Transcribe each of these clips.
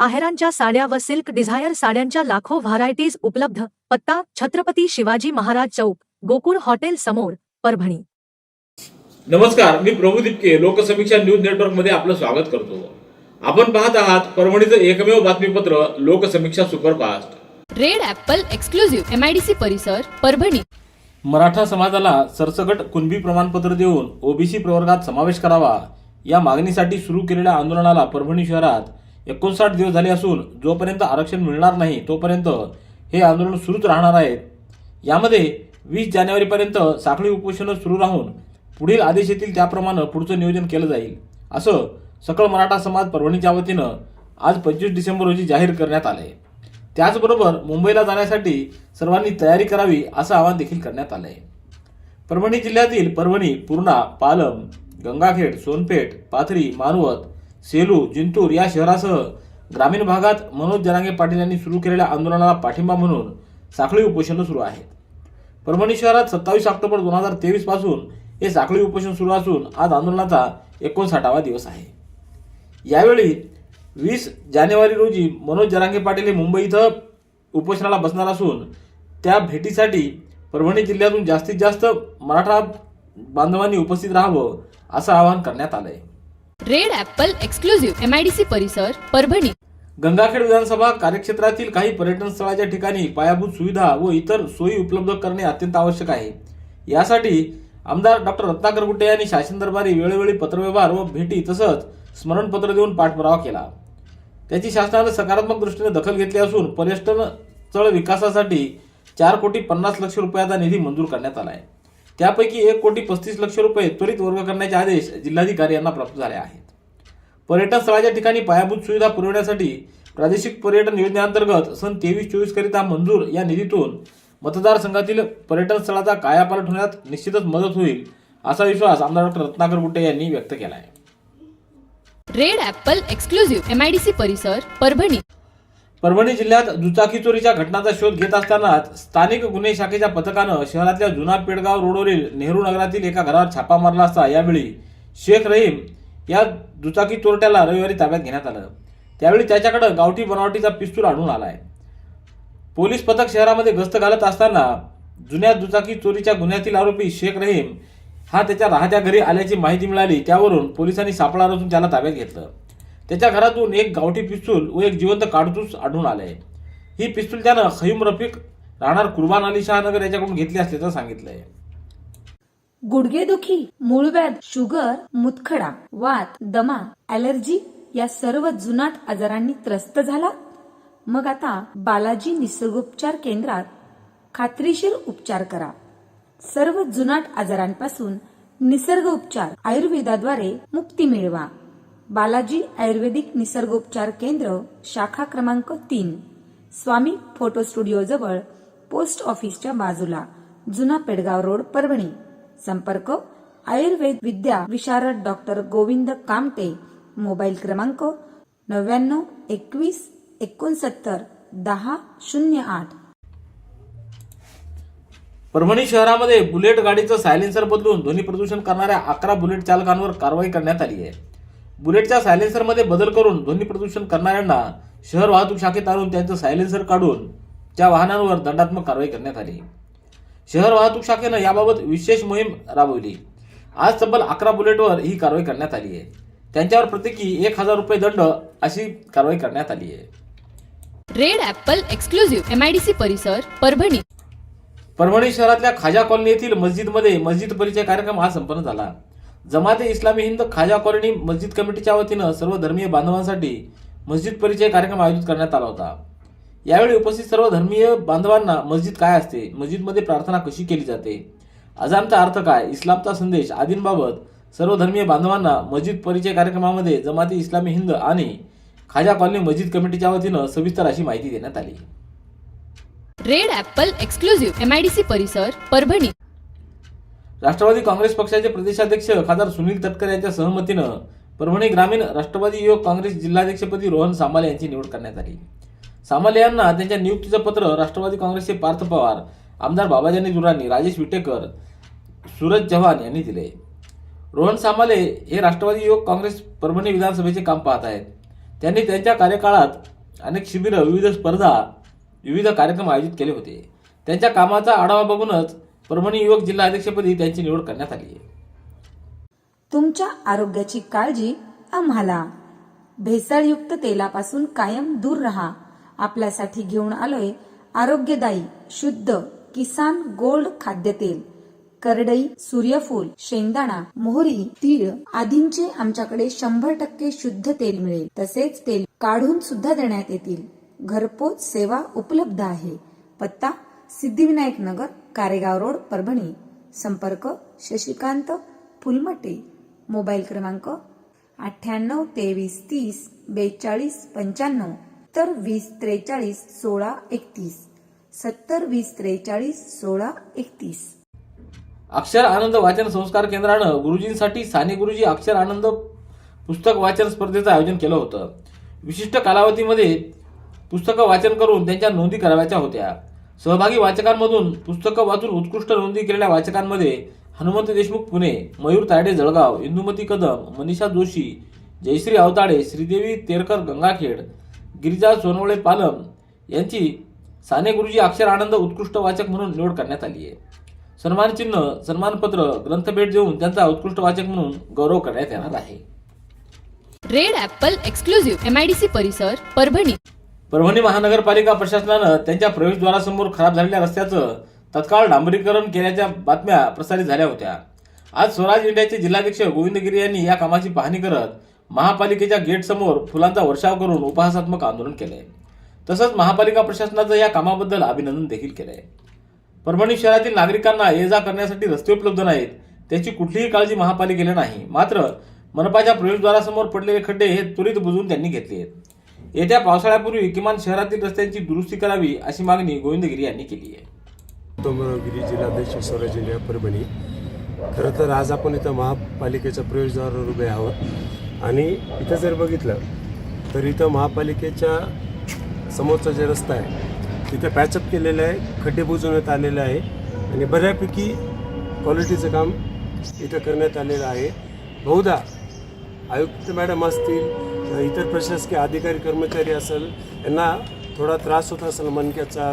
आहेरांच्या साड्या व silk Dzire साड्यांच्या लाखो व्हरायटीज उपलब्ध. पत्ता छत्रपती शिवाजी महाराज चौक गोकुळ हॉटेल समोर परभणी. नमस्कार मी प्रभू दिपके लोकसमीक्षा न्यूज नेटवर्कमध्ये आपलं स्वागत करतो. आपण पाहत आहात परभणीचं एकमेव बातमीपत्र Loksamiksha superfast. Red apple exclusive MIDC परिसर परभणी. मराठा समाजाला सरसकट कुणबी प्रमाणपत्र देऊन ओबीसी प्रवर्गात समावेश करावा या मागणीसाठी सुरू केलेल्या आंदोलनाला परभणी शहरात एकोणसाठ दिवस झाले असून जोपर्यंत आरक्षण मिळणार नाही तोपर्यंत हे आंदोलन सुरूच राहणार आहेत यामध्ये वीस जानेवारीपर्यंत साखळी उपोषणं सुरू राहून पुढील आदेश येतील त्याप्रमाणे पुढचं नियोजन केलं जाईल. असं सकळ मराठा समाज परभणीच्या वतीनं आज पंचवीस डिसेंबर रोजी जाहीर करण्यात आलं आहे त्याचबरोबर मुंबईला जाण्यासाठी सर्वांनी तयारी करावी असं आवाहन देखील करण्यात आलंय. परभणी जिल्ह्यातील परभणी पूर्णा पालम गंगाखेड सोनपेठ पाथरी मानवत सेलू जिंतूर या शहरासह ग्रामीण भागात मनोज जरांगे पाटील यांनी सुरू केलेल्या आंदोलनाला पाठिंबा म्हणून साखळी उपोषणं सुरू आहेत. परभणी शहरात सत्तावीस ऑक्टोबर दोन हजार तेवीसपासून हे साखळी उपोषण सुरू असून आज आंदोलनाचा एकोणसाठावा दिवस आहे. यावेळी वीस जानेवारी रोजी मनोज जरांगे पाटील हे मुंबई इथं उपोषणाला बसणार असून त्या भेटीसाठी परभणी जिल्ह्यातून जास्तीत जास्त मराठा बांधवांनी उपस्थित राहावं असं आवाहन करण्यात आलं आहे रेड ऍपल एक्सक्लुझिव्ह एमआयडीसी परिसर परभणी. गंगाखेड विधानसभा कार्यक्षेत्रातील काही पर्यटन स्थळाच्या ठिकाणी पायाभूत सुविधा व इतर सोयी उपलब्ध करणे अत्यंत आवश्यक आहे. यासाठी आमदार डॉक्टर रत्नाकर गुट्टे यांनी शासन दरबारी वेळोवेळी पत्रव्यवहार व भेटी तसंच स्मरणपत्र देऊन पाठपुरावा केला. त्याची शासनाने सकारात्मक दृष्टीने दखल घेतली असून पर्यटन स्थळ विकासासाठी चार कोटी पन्नास लक्ष रुपयाचा निधी मंजूर करण्यात आला आहे. त्यापैकी एक कोटी पस्तीस लक्ष रुपये त्वरित वर्ग करण्याचे आदेश जिल्हाधिकारी यांना प्राप्त झाले आहेत. पर्यटन स्थळाच्या ठिकाणी पायाभूत सुविधा पुरवण्यासाठी प्रादेशिक पर्यटन योजनेअंतर्गत सन तेवीस चोवीस करिता मंजूर या निधीतून मतदारसंघातील पर्यटन स्थळाचा कायापालट होण्यात निश्चितच मदत होईल असा विश्वास आमदार डॉक्टर रत्नाकर गुट्टे यांनी व्यक्त केला आहे रेड ॲपल एक्सक्लुझिव्ह एमआयडीसी परिसर परभणी परभणी जिल्ह्यात दुचाकी चोरीच्या घटनांचा शोध घेत असतानाच स्थानिक गुन्हे शाखेच्या पथकानं शहरातल्या जुना पेडगाव रोडवरील नेहरू नगरातील एका घरावर छापा मारला असता यावेळी शेख रहीम या दुचाकी चोरट्याला रविवारी ताब्यात घेण्यात आलं. त्यावेळी त्याच्याकडं गावठी बनावटीचा पिस्तूल आढळून आलाय. पोलीस पथक शहरामध्ये गस्त घालत असताना जुन्या दुचाकी चोरीच्या गुन्ह्यातील आरोपी शेख रहीम हा त्याच्या राहत्या घरी आल्याची माहिती मिळाली. त्यावरून पोलिसांनी सापळा रचून त्याला ताब्यात घेतलं. त्याच्या घरातून एक गावठी पिस्तूल व एक जिवंत काडतूस आढळून आलंय ही पिस्तूल त्यानं खयूम रफिक राहणार कुर्बान अली शहानगर याच्याकडून घेतली असल्याचं सांगितलंय. गुडघेदुखी मूळव्याध शुगर मुतखडा वात दमा ॲलर्जी या सर्व जुनाट आजारांनी त्रस्त झाला. मग आता बालाजी निसर्गोपचार केंद्रात खात्रीशीर उपचार करा. सर्व जुनाट आजारांपासून निसर्ग उपचार आयुर्वेदाद्वारे मुक्ती मिळवा. बालाजी आयुर्वेदिक निसर्गोपचार केंद्र शाखा क्रमांक तीन. स्वामी फोटो स्टुडिओ जवळ पोस्ट ऑफिसच्या बाजूला जुना पेडगाव रोड परभणी. संपर्क आयुर्वेद विद्या विशारद डॉक्टर गोविंद कामटे मोबाईल क्रमांक नव्याण्णव एकवीस एकोणसत्तर दहा शून्य आठ. परभणी शहरामध्ये बुलेट गाडीचं सायलेन्सर बदलून ध्वनी प्रदूषण करणाऱ्या अकरा बुलेट चालकांवर कारवाई करण्यात आली आहे. बुलेटच्या सायलेन्सरमध्ये बदल करून ध्वनी प्रदूषण करणाऱ्यांना शहर वाहतूक शाखेत आणून त्यांचं सायलेन्सर काढून त्या वाहनांवर दंडात्मक कारवाई करण्यात आली. शहर वाहतूक शाखेनं याबाबत विशेष मोहीम राबवली. आज तब्बल अकरा बुलेटवर ही कारवाई करण्यात आली आहे. त्यांच्यावर प्रत्येकी एक हजार रुपये दंड अशी कारवाई करण्यात आली आहे. रेड ॲपल एक्सक्लुझिव्ह एमआयडीसी परिसर परभणी. परभणी शहरातल्या खाजा कॉलनी येथील मस्जिदमध्ये मस्जिद परिचय कार्यक्रम आज संपन्न झाला. जमाते इस्लामी हिंद खाजा कॉलनी मस्जिद कमिटीच्या वतीनं सर्व धर्मीय बांधवांसाठी मस्जिद परिचय कार्यक्रम आयोजित करण्यात आला होता. यावेळी उपस्थित सर्व धर्मीय बांधवांना मस्जिद काय असते मस्जिदमध्ये प्रार्थना कशी केली जाते अजानचा अर्थ काय इस्लामचा संदेश आदींबाबत सर्व धर्मीय बांधवांना मस्जिद परिचय कार्यक्रमामध्ये जमाते इस्लामी हिंद आणि खाजा कॉलनी मस्जिद कमिटीच्या वतीनं सविस्तर अशी माहिती देण्यात आली. रेड ॲपल एक्सक्लुझिव्ह एमआयडीसी परिसर परभणी. राष्ट्रवादी काँग्रेस पक्षाचे प्रदेशाध्यक्ष खासदार सुनील तटकर यांच्या सहमतीनं परभणी ग्रामीण राष्ट्रवादी युवक काँग्रेस जिल्हाध्यक्षपदी रोहन सामाले यांची निवड करण्यात आली. सामाले यांना त्यांच्या नियुक्तीचं पत्र राष्ट्रवादी काँग्रेसचे पार्थ पवार आमदार बाबाजानी दुराणी राजेश विटेकर सूरज चव्हाण यांनी दिले. रोहन सामाले हे राष्ट्रवादी युवक काँग्रेस परभणी विधानसभेचे काम पाहत आहेत. त्यांनी त्यांच्या कार्यकाळात अनेक शिबिरं विविध स्पर्धा विविध कार्यक्रम आयोजित केले होते. त्यांच्या कामाचा आढावा बघूनच परभणी युवक जिल्हा अध्यक्षपदी त्यांची निवड करण्यात आली आहे. तुमच्या आरोग्याची काळजी आम्हाला. भेसळयुक्त तेलापासून कायम दूर राहा. आपल्यासाठी घेऊन आलोय आरोग्यदायी शुद्ध किसान गोल्ड खाद्यतेल. करडई सूर्यफूल शेंगदाणा मोहरी तीळ आदींचे आमच्याकडे शंभर टक्के शुद्ध तेल मिळेल. तसेच तेल काढून सुद्धा देण्यात येतील. घरपोच सेवा उपलब्ध आहे. पत्ता सिद्धिविनायक नगर कारेगाव रोड परभणी. संपर्क शशिकांत फुलमटे. मोबाईल क्रमांक अठ्ठ्याण्णव तेवीस तीस बेचाळीस पंच्याण्णव तर वीस त्रेचाळीस सोळा एकतीस. सत्तर वीस त्रेचाळीस सोळा एकतीस. अक्षर आनंद वाचन संस्कार केंद्रानं गुरुजींसाठी साने गुरुजी अक्षर आनंद पुस्तक वाचन स्पर्धेचं आयोजन केलं होतं. विशिष्ट कालावधीमध्ये पुस्तकं वाचन करून त्यांच्या नोंदी करावयाच्या होत्या. सहभागी वाचकांमधून पुस्तकं वाचून उत्कृष्ट नोंदी केलेल्या वाचकांमध्ये हनुमंत देशमुख पुणे मयूर तायडे जळगाव इंदुमती कदम मनीषा जोशी जयश्री अवताडे श्रीदेवी तेरकर गंगाखेड गिरिजा सोनवळे पालम यांची साने गुरुजी अक्षर आनंद उत्कृष्ट वाचक म्हणून निवड करण्यात आली आहे. सन्मान चिन्ह सन्मानपत्र ग्रंथ भेट देऊन त्यांचा उत्कृष्ट वाचक म्हणून गौरव करण्यात येणार आहे. रेड ॲपल एक्सक्लुझिव्ह एमआयडीसी परिसर परभणी. परभणी महानगरपालिका प्रशासनानं त्यांच्या प्रवेशद्वारासमोर खराब झालेल्या रस्त्याचं तत्काळ डांबरीकरण केल्याच्या बातम्या प्रसारित झाल्या होत्या. आज स्वराज इंडियाचे जिल्हाध्यक्ष गोविंदगिरी यांनी या कामाची पाहणी करत महापालिकेच्या गेटसमोर फुलांचा वर्षाव करून उपहासात्मक आंदोलन केलंय. तसंच महापालिका प्रशासनाचं या कामाबद्दल अभिनंदन देखील केलंय. परभणी शहरातील नागरिकांना ये जा करण्यासाठी रस्ते उपलब्ध नाहीत त्याची कुठलीही काळजी महापालिकेला नाही. मात्र मनपाच्या प्रवेशद्वारासमोर पडलेले खड्डे हे त्वरित बुजवून त्यांनी घेतले आहेत येत्या पावसाळ्यापूर्वी किमान शहरातील रस्त्यांची दुरुस्ती करावी अशी मागणी गोविंदगिरी यांनी केली आहे. तोमगिरी जिल्हाध्यक्ष स्वराज जिल्हा परभणी. खरं तर आज आपण इथं महापालिकेच्या प्रवेशद्वारावर उभे आहोत. आणि इथं जर बघितलं तर इथं महापालिकेच्या समोरचा जे रस्ता आहे तिथं पॅचअप केलेलं आहे खड्डे बुजवण्यात आलेले आहे आणि बऱ्यापैकी क्वालिटीचं काम इथं करण्यात आलेलं आहे. बहुधा आयुक्त मॅडम असतील इतर प्रशासकीय अधिकारी कर्मचारी असेल यांना थोडा त्रास होत असेल मनक्याचा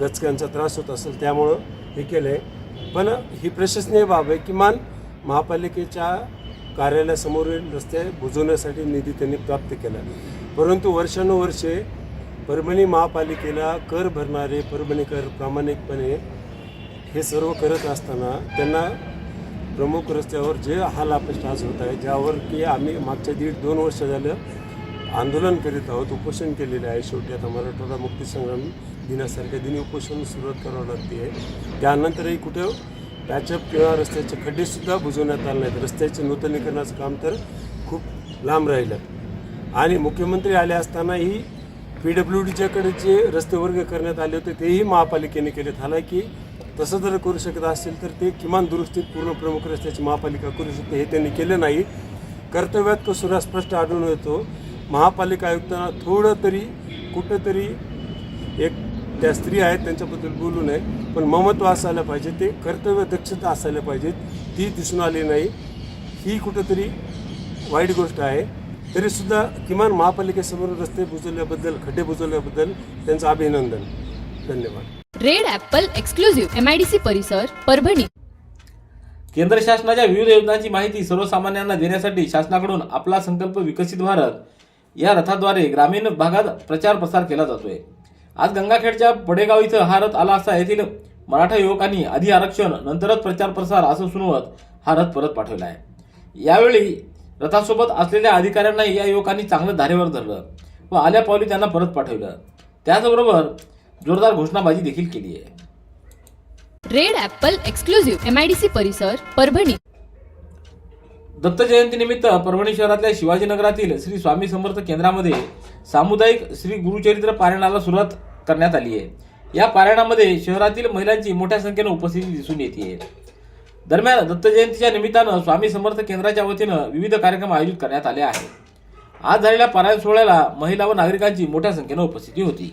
गचक्यांचा त्रास होत असेल त्यामुळं हे केलं आहे पण ही प्रशासनीय बाब आहे किमान महापालिकेच्या कार्यालयासमोरील रस्ते बुजवण्यासाठी निधी त्यांनी प्राप्त केला. परंतु वर्षानुवर्षे परभणी महापालिकेला कर भरणारे परभणीकर प्रामाणिकपणे हे सर्व करत असताना त्यांना प्रमुख रस्त्यावर जे हाल अपेष्ट होत आहे ज्यावर की आम्ही मागच्या दीड दोन वर्ष झालं आंदोलन करीत आहोत उपोषण केलेलं आहे. शेवटी आता मराठवाडा मुक्तीसंग्राम दिनासारख्या दिनी उपोषण सुरुवात करावं लागते. आहे त्यानंतरही कुठं पॅचअप किंवा रस्त्याचे खड्डेसुद्धा बुजवण्यात आले नाहीत. रस्त्याचे नूतनीकरणाचं काम तर खूप लांब राहिलं. आणि मुख्यमंत्री आले असतानाही पी डब्ल्यू डीच्याकडे जे रस्ते वर्ग करण्यात आले होते तेही महापालिकेने केलेत. हालाकी तसं जर करू शकत असेल तर ते किमान दुरुस्तीत पूर्ण प्रमुख रस्त्याची महापालिका करू शकते हे त्यांनी केलं नाही. कर्तव्यात कसुरा स्पष्ट आढळून येतो. महापालिका आयुक्तांना थोडं तरी कुठंतरी एक त्या स्त्री आहेत त्यांच्याबद्दल बोलू नये पण ममत्व असायला पाहिजे ते कर्तव्य दक्षता असायला पाहिजे ती दिसून आली नाही. ही कुठंतरी वाईट गोष्ट आहे. तरीसुद्धा किमान महापालिकेसमोर रस्ते बुजवल्याबद्दल खड्डे बुजवल्याबद्दल त्यांचं अभिनंदन. धन्यवाद. रेड ॲपल एक्सक्लुझिव्ह एमआयडीसी परिसर परभणी. केंद्र शासनाच्या विविध योजनांची माहिती सर्वसामान्यांना देण्यासाठी शासनाकडून आपला संकल्प विकसित भारत या रथाद्वारे ग्रामीण भागात प्रचार प्रसार केला जातोय. आज गंगाखेडच्या पडेगाव इथं हा रथ आला असता येथील मराठा युवकांनी आधी आरक्षण नंतरच प्रचार प्रसार असं सुनवत हा रथ परत पाठवला आहे यावेळी रथासोबत असलेल्या अधिकाऱ्यांनाही या युवकांनी चांगलं धारेवर धरलं व आल्या पावली त्यांना परत पाठवलं. त्याचबरोबर जोरदार घोषणाबाजी देखील केली आहे. रेड ॲपल एक्सक्लुझिव्ह एमआयडीसी परिसर परभणी. दत्त जयंतीनिमित्त परभणी शहरातल्या शिवाजीनगरातील श्री स्वामी समर्थ केंद्रामध्ये सामुदायिक श्री गुरुचरित्र पारायणाला सुरुवात करण्यात आली आहे. या पारायणामध्ये शहरातील महिलांची मोठ्या संख्येनं उपस्थिती दिसून येते दरम्यान दत्त जयंतीच्या निमित्तानं स्वामी समर्थ केंद्राच्या वतीनं विविध कार्यक्रम आयोजित करण्यात आले आहेत आज झालेल्या पारायण सोहळ्याला महिला व नागरिकांची मोठ्या संख्येनं उपस्थिती होती.